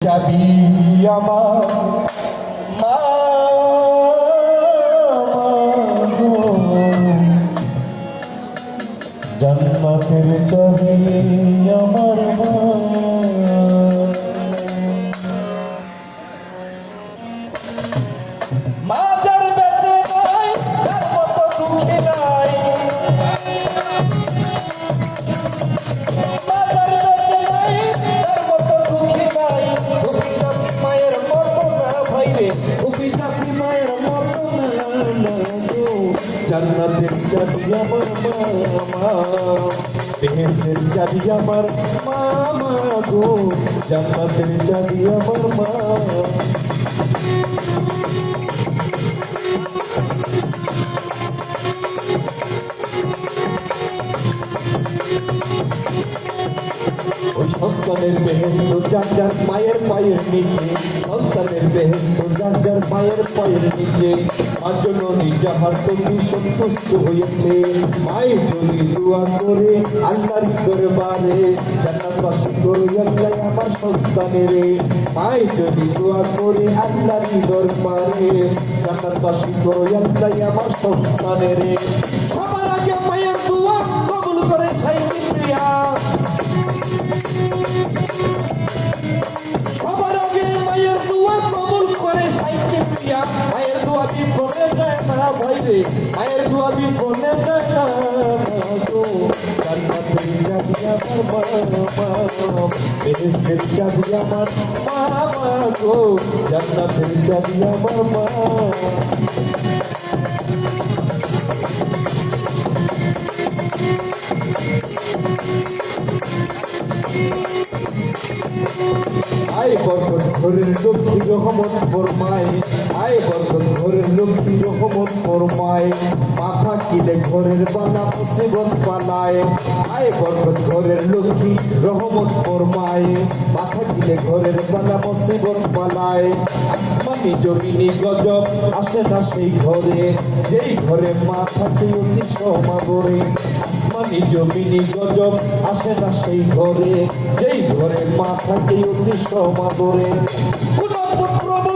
যাবি আমার জন্মতের চাবি বেহেস্তের চাবি আমার মা গো জান্নাতের চাবি আমার মা। সন্তানের বেহেস্ত যার যার মায়ের পায়ের নিচে সন্তানের বেহেস্ত যার যার মায়ের পায়ের নিচে মার জন্য নিজাহার তুমি সন্তুষ্ট হয়েছে। মায়ের যদি দোয়া করে আল্লাহর দরবারে জান্নাতবাসী করে আল্লাহ আমার সন্তানের। মায়ের যদি দোয়া করে আল্লাহর দরবারে জান্নাতবাসী করে আল্লাহ আমার সন্তানের। সবার ভাইরে, মায়ের দোয়া বিফলে গো জান্নাতের চাবি আমার মা বেহেশতের চাবি আমার মা গো। জান্নাতের চাবি আমার মা। আয় বরকত ঘরের লক্ষ্মী রহমত ফরমায় আয় বরকত ঘরের লক্ষ্মী রহমত ফরমায় মাথা কিলে ঘরের বালা, মুসিবত পালায় আয় বরকত ঘরের লক্ষ্মী রহমত ফরমায় মাথা কিলে ঘরের বালা, মুসিবত পালায় আসমানি জমিনি গজব, আসে না সেই ঘরে। যেই ঘরে মা থাকে অতি সমাবরে আসমানি জমিনি গজব, আসে না সেই ঘরে। যেই ঘরে মা থাকে অতি সমাদরে কোন পুত্রবধূ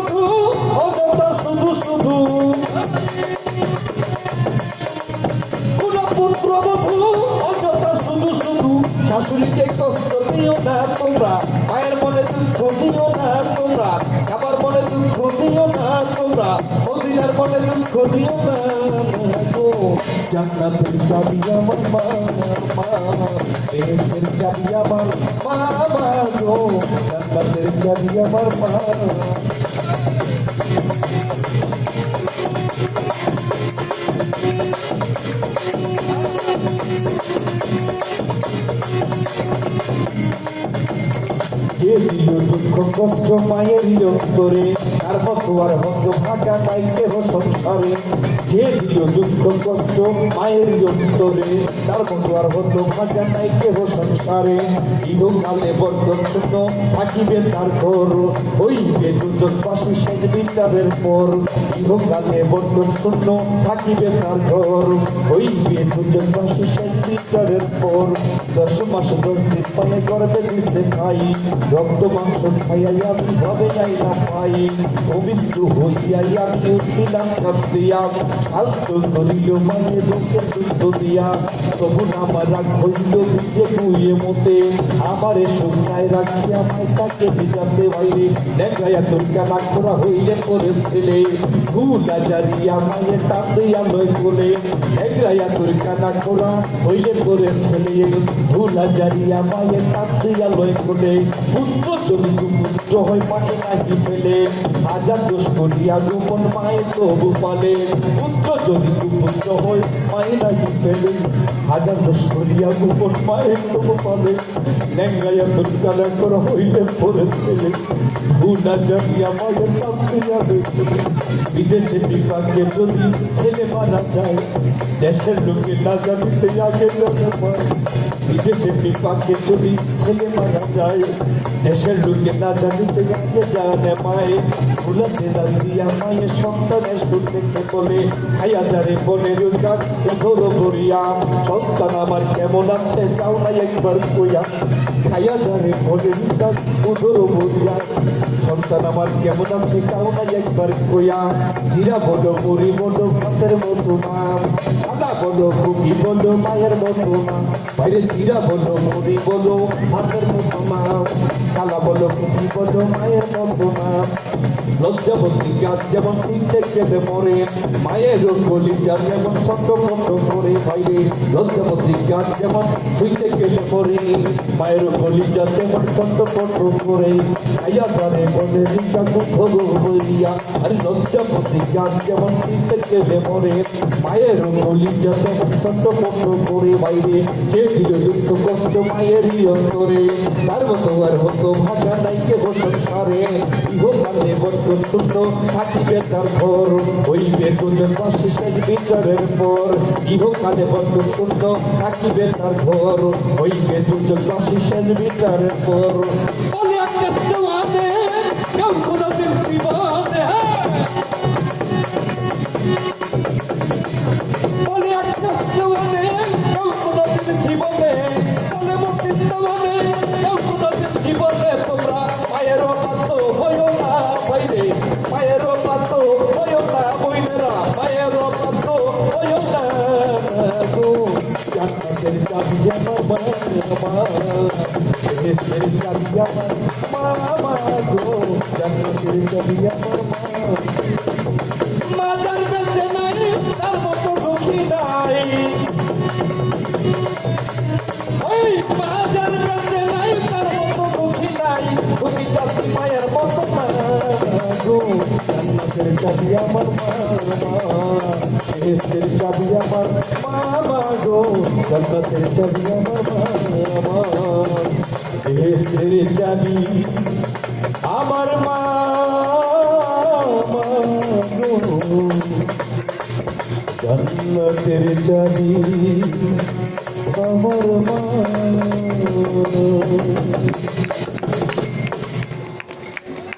শাশুড়িকে কষ্ট দিও না তোমরা। মায়ের মনে দুঃখ দিও না তোমরা। আমার মনে দুঃখ দিও না তোমরা। মদিনার মনে দুঃখ দিও না জান্নাতের চাবি আমার মা মা। বেহেশতের চাবি আমার মা মা গো। জান্নাতের চাবি আমার মা। কষ্ট মায়ের অন্তরে তার আর হত ভাগা নাই কেহ সংসারে যে দিল দুঃখ কষ্ট মায়ের অন্তরে তার আর হত ভাগা নাই কেহ সংসারে ইহকালে বর্তন শূন্য থাকিবে তার ঘর, হইবে দুজন পাশে শেষ বিচারের পর। ইহকালে বর্তন শূন্য থাকিবে তার ঘর, হইবে দুজন পাশে শেষ বিচারের পর দশ মাস দশ দিন পালে গর্বে দিছে খাই রক্ত, মাংস খাইয়াই আমি ভাবে যাই না পাই পবিত্র হইয়াই আমি উঠিলাম কাঁদিয়া। শান্ত করিল মানে লোকে দুঃখ দিয়া। তখন আমার রাগ হইল নিজে কুয়ে মতে। আমারে সন্ধ্যায় রাখি আমায় তাকে ভিজাতে বাইরে। নেগায়া তোর কানা খোরা হইলে পরে ছেলে। ভুলা জারিয়া মায়ের টাতিয়া লয় কোলে। নেগায়া তোর কানা খোরা হইলে পরে ছেলে ভুলা জারিয়া মায়ের টাতিয়া লয় কোলে। পুত্র যদি পুত্র হয় মাকে নাকি ফেলে। হাজার দোষ করিয়া গোপন মায়ের তবু পালে। পুত্র যদি পুত্র হয় মায়ে নাকি ফেলে। হাজার দোষ করিয়া গোপন মায়ের তবু পালে। লেঙ্গাইয়া কানা করা হইলে পরে ছেলে ভুলা জারিয়া মায়ের টাতিয়া লয় কোলে। বিদেশে বিপাকে যদি ছেলে মারা যায়, দেশের লোকে না জানিতে আগে পায় বিদেশে বিপাকে যদি ছেলে মারা যায় দেশের লোকে না জানিতে আগে জানে মায়ে ভুলাতে দিয়া মায়ের সন্তানের সুর দেখে বলে খাইয়া যারে বলে রোজগার ঘোর ভরিয়া সন্তান আমার কেমন আছে যাও না একবার কইয়া খাইয়া যারে বলে রোজগার উদর বলিয়া সন্তান আমার কেমন আছে না একবার কোয়া জিরা বড় মুড়ি বড় ভাতের মতো নাম আদা বড় খুবই বড় মায়ের মতো নাম বাইরে জিরা বড় মুড়ি বড় ভাতের মতো কালা বড় খুবই বড় মায়ের মতো নাম লজ্জাবতী গাছ যেমন শুনতে কেটে মরে, মায়ের কলিজা যেমন ছোট ছোট করে বাইরে। লজ্জাবতী গাছ যেমন শুনতে কেটে মরে, মায়ের কলিজা যেমন ছোট ছোট করে আইয়া জানে বলে রিকা দুঃখ বইয়া আরে লজ্জাবতী গাছ যেমন শুনতে কেটে মরে, মায়ের কলিজা যেমন ছোট করে বাইরে। যে দিল দুঃখ কষ্ট মায়েরই অন্তরে, তার মতো আর হতো ভাগা নাই কে সংসারে। ইহকালে বদ্ধ শূন্য থাকিবে তার ঘর হইবে দুজন পাশে শেষ বিচারের পর ইহকালে বদ্ধ শূন্য থাকিবে তার ঘর হইবে দুজন পাশে শেষ বিচারের পর বলে একটা জওয়ানে কেউ কোনোদিন জীবনে জান্নাতের চাবি আমার মামা বেহেশতের চাবি আমার মামা গো জান্নাতের চাবি আমার মামা বেহেশতের চাবি, আমার মা জন্নতের চাবি আমার মা